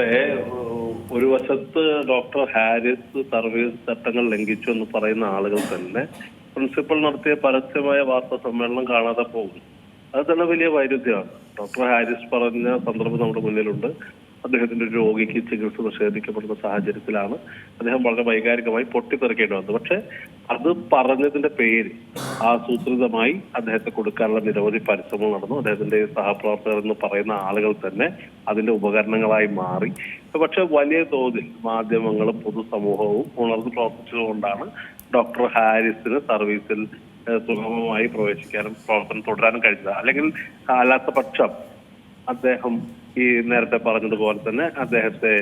ഇവിടെ ഒരു വശത്ത് ഡോക്ടർ ഹാരിസ് സർവീസ് ചട്ടങ്ങൾ ലംഘിച്ചു എന്ന് പറയുന്ന ആളുകൾ തന്നെ പ്രിൻസിപ്പൽ നടത്തിയ പരസ്യമായ വാർത്താ സമ്മേളനം കാണാതെ പോകും അത് തന്നെ വലിയ വൈരുദ്ധ്യമാണ്. ഡോക്ടർ ഹാരിസ് പറഞ്ഞ സന്ദർഭം നമ്മുടെ മുന്നിലുണ്ട്. അദ്ദേഹത്തിന്റെ രോഗിക്ക് ചികിത്സ നിഷേധിക്കപ്പെടുന്ന സാഹചര്യത്തിലാണ്. അദ്ദേഹം വളരെ വൈകാരികമായി പൊട്ടിത്തെറിക്കേണ്ടി വന്നത്. പക്ഷെ അത് പറഞ്ഞതിന്റെ പേര് ആസൂത്രിതമായി അദ്ദേഹത്തെ കൊടുക്കാനുള്ള നിരവധി പരിശ്രമങ്ങൾ നടന്നു. അദ്ദേഹത്തിന്റെ സഹപ്രവർത്തകർ എന്ന് പറയുന്ന ആളുകൾ തന്നെ അതിന്റെ ഉപകരണങ്ങളായി മാറി. പക്ഷെ വലിയ തോതിൽ മാധ്യമങ്ങളും പൊതുസമൂഹവും ഉണർന്നു പ്രവർത്തിച്ചതുകൊണ്ടാണ് ഡോക്ടർ ഹാരിസിന് സർവീസിൽ സുഗമമായി പ്രവേശിക്കാനും പ്രവർത്തനം തുടരാനും കഴിഞ്ഞത്. അല്ലെങ്കിൽ അല്ലാത്ത പക്ഷം അദ്ദേഹം ഈ നേരത്തെ പറഞ്ഞതുപോലെ തന്നെ അദ്ദേഹത്തെ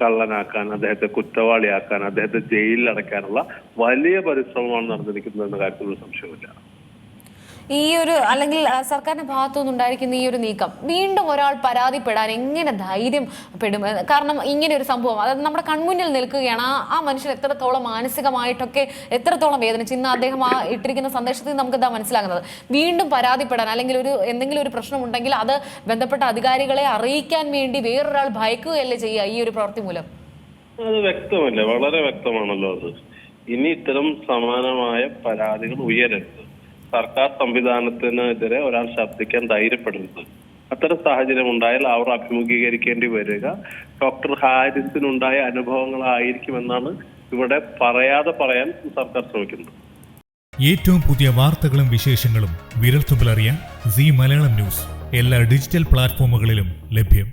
കള്ളനാക്കാൻ അദ്ദേഹത്തെ കുറ്റവാളിയാക്കാൻ അദ്ദേഹത്തെ ജയിലിൽ അടയ്ക്കാനുള്ള വലിയ പരിശ്രമമാണ് നടന്നിരിക്കുന്നത് എന്ന കാര്യത്തിൽ സംശയമില്ല ഈ ഒരു അല്ലെങ്കിൽ സർക്കാരിന്റെ ഭാഗത്തു നിന്നുണ്ടായിരിക്കുന്ന ഈ ഒരു നീക്കം വീണ്ടും ഒരാൾ പരാതിപ്പെടാൻ എങ്ങനെ ധൈര്യം പെടും? കാരണം ഇങ്ങനെ ഒരു സംഭവം അതായത് നമ്മുടെ കൺമുന്നിൽ നിൽക്കുകയാണ്. ആ ആ മനുഷ്യൻ എത്രത്തോളം മാനസികമായിട്ടൊക്കെ എത്രത്തോളം വേദനിച്ച് ഇന്ന് അദ്ദേഹം ആ ഇട്ടിരിക്കുന്ന സന്ദേശത്തിൽ നമുക്ക് ഇതാ മനസ്സിലാകുന്നത്. വീണ്ടും പരാതിപ്പെടാൻ അല്ലെങ്കിൽ ഒരു എന്തെങ്കിലും ഒരു പ്രശ്നം ഉണ്ടെങ്കിൽ അത് ബന്ധപ്പെട്ട അധികാരികളെ അറിയിക്കാൻ വേണ്ടി വേറൊരാൾ ഭയക്കുകയല്ലേ ചെയ്യുക ഈ ഒരു പ്രവൃത്തി മൂലം? അത് വ്യക്തമല്ലേ? വളരെ വ്യക്തമാണല്ലോ അത്. ഇനി ഇത്തരം സമാനമായ പരാതികൾ ഉയരരുത്. സർക്കാർ സംവിധാനത്തിനെതിരെ ഒരാൾ ശബ്ദിക്കാൻ ധൈര്യപ്പെടുന്നത്. അത്തരം സാഹചര്യം ഉണ്ടായാൽ അവർ അഭിമുഖീകരിക്കേണ്ടി വരിക. ഡോക്ടർ ഹാരിസിനുണ്ടായ അനുഭവങ്ങളായിരിക്കുമെന്നാണ് ഇവിടെ പറയാതെ പറയാൻ സർക്കാർ ശ്രമിക്കുന്നത്. ഏറ്റവും പുതിയ വാർത്തകളും വിശേഷങ്ങളും വിരൽത്തുമ്പിലറിയാൻ സി മലയാളം ന്യൂസ്. എല്ലാ ഡിജിറ്റൽ പ്ലാറ്റ്ഫോമുകളിലും ലഭ്യം.